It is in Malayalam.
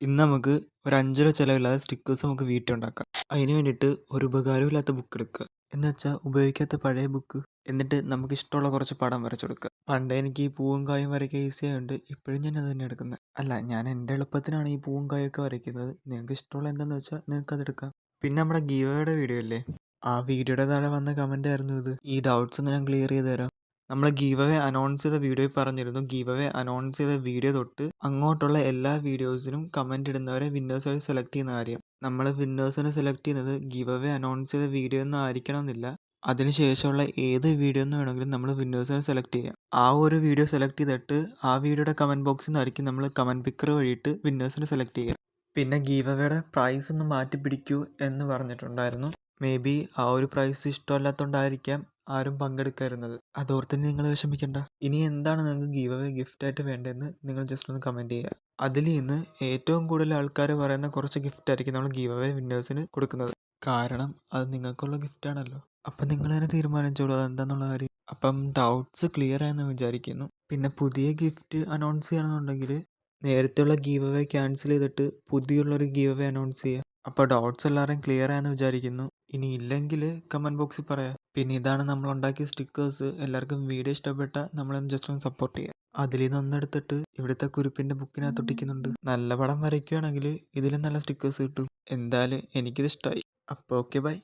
ഇന്ന് നമുക്ക് ഒരു അഞ്ചര ചിലവില്ലാതെ സ്റ്റിക്കേഴ്സ് നമുക്ക് വീട്ടിൽ ഉണ്ടാക്കാം. അതിന് വേണ്ടിയിട്ട് ഒരു ഉപകാരമില്ലാത്ത ബുക്ക് എടുക്കുക. എന്ന് വെച്ചാൽ ഉപയോഗിക്കാത്ത പഴയ ബുക്ക് എന്നിട്ട് നമുക്ക് ഇഷ്ടമുള്ള കുറച്ച് പടം വരച്ചു കൊടുക്കുക. പണ്ട് എനിക്ക് ഈ പൂവും കായും വരയ്ക്കാൻ ഈസി ആയതുകൊണ്ട് ഇപ്പോഴും ഞാൻ അത് തന്നെ എടുക്കുന്നത്. അല്ല ഞാൻ എന്റെ എളുപ്പത്തിനാണ് ഈ പൂവും കായൊക്കെ വരയ്ക്കുന്നത്. നിങ്ങൾക്ക് ഇഷ്ടമുള്ള എന്താണെന്ന് വെച്ചാൽ നിങ്ങൾക്ക് അത് എടുക്കാം. പിന്നെ നമ്മുടെ ഗീവയുടെ വീഡിയോ അല്ലേ? ആ വീഡിയോയുടെ താഴെ വന്ന കമന്റ് ആയിരുന്നു ഇത്. ഈ ഡൗട്ട്സ് ഒന്ന് ഞാൻ ക്ലിയർ ചെയ്ത് തരാം. നമ്മൾ ഗീവ് അവേ അനൗൺസ് ചെയ്ത വീഡിയോയിൽ പറഞ്ഞിരുന്നു. ഗീവ് അവേ അനൗൺസ് ചെയ്ത വീഡിയോ തൊട്ട് അങ്ങോട്ടുള്ള എല്ലാ വീഡിയോസിനും കമന്റ് ഇടുന്നവരെ വിന്നേഴ്സായി സെലക്ട് ചെയ്യുന്ന കാര്യം. നമ്മൾ വിന്നേഴ്സിനെ സെലക്ട് ചെയ്യുന്നത് ഗീവ് അവേ അനൗൺസ് ചെയ്ത വീഡിയോ ഒന്നും ആയിരിക്കണമെന്നില്ല. അതിനുശേഷമുള്ള ഏത് വീഡിയോ എന്ന് വേണമെങ്കിലും നമ്മൾ വിന്നേഴ്സിനെ സെലക്ട് ചെയ്യാം. ആ ഒരു വീഡിയോ സെലക്ട് ചെയ്തിട്ട് ആ വീഡിയോയുടെ കമന്റ് ബോക്സിൽ നിന്നായിരിക്കും നമ്മൾ കമന്റ് പിക്കർ വഴിയിട്ട് വിന്നേഴ്സിനെ സെലക്ട് ചെയ്യുക. പിന്നെ ഗീവ് പ്രൈസ് ഒന്ന് മാറ്റി പിടിക്കൂ എന്ന് പറഞ്ഞിട്ടുണ്ടായിരുന്നു. മേ ബി ആ ഒരു പ്രൈസ് ഇഷ്ടമല്ലാത്തതുകൊണ്ടായിരിക്കാം ആരും പങ്കെടുക്കാതിരുന്നത് അതോർത്ത് നിങ്ങൾ വിഷമിക്കണ്ട. ഇനി എന്താണ് നിങ്ങൾക്ക് ഗീവ് അവേ ഗിഫ്റ്റായിട്ട് വേണ്ടതെന്ന് നിങ്ങൾ ജസ്റ്റ് ഒന്ന് കമന്റ് ചെയ്യുക. അതിൽ നിന്ന് ഏറ്റവും കൂടുതൽ ആൾക്കാർ പറയുന്ന കുറച്ച് ഗിഫ്റ്റ് ആയിരിക്കും നമ്മൾ ഗീവ് അവേ വിന്നേഴ്സിന് കൊടുക്കുന്നത്. കാരണം അത് നിങ്ങൾക്കുള്ള ഗിഫ്റ്റാണല്ലോ അപ്പം നിങ്ങൾ തന്നെ തീരുമാനിച്ചോളൂ അതെന്താന്നുള്ള കാര്യം. അപ്പം ഡൗട്ട്സ് ക്ലിയർ ആയെന്ന് വിചാരിക്കുന്നു. പിന്നെ പുതിയ ഗിഫ്റ്റ് അനൗൺസ് ചെയ്യണമെന്നുണ്ടെങ്കിൽ നേരത്തെയുള്ള ഗീവ് അവേ ക്യാൻസൽ ചെയ്തിട്ട് പുതിയുള്ളൊരു ഗീവ് അവേ അനൗൺസ് ചെയ്യുക. അപ്പോൾ ഡൗട്ട്സ് എല്ലാവരും ക്ലിയർ ആയെന്ന് വിചാരിക്കുന്നു. ഇനി ഇല്ലെങ്കിൽ കമന്റ് ബോക്സിൽ പറയാം. പിന്നെ ഇതാണ് നമ്മൾ ഉണ്ടാക്കിയ സ്റ്റിക്കേഴ്സ് എല്ലാവർക്കും വീഡിയോ ഇഷ്ടപ്പെട്ട നമ്മളൊന്ന് ജസ്റ്റ് ഒന്ന് സപ്പോർട്ട് ചെയ്യാം. അതിൽ നിന്ന് ഒന്നെടുത്തിട്ട് ഇവിടുത്തെ കുരിപ്പിന്റെ ബുക്കിനകത്ത് ഒട്ടിക്കുന്നുണ്ട്. നല്ല പടം വരയ്ക്കുകയാണെങ്കിൽ ഇതിലും നല്ല സ്റ്റിക്കേഴ്സ് കിട്ടും. എന്തായാലും എനിക്കിത് ഇഷ്ടമായി അപ്പോൾ ഓക്കെ ബൈ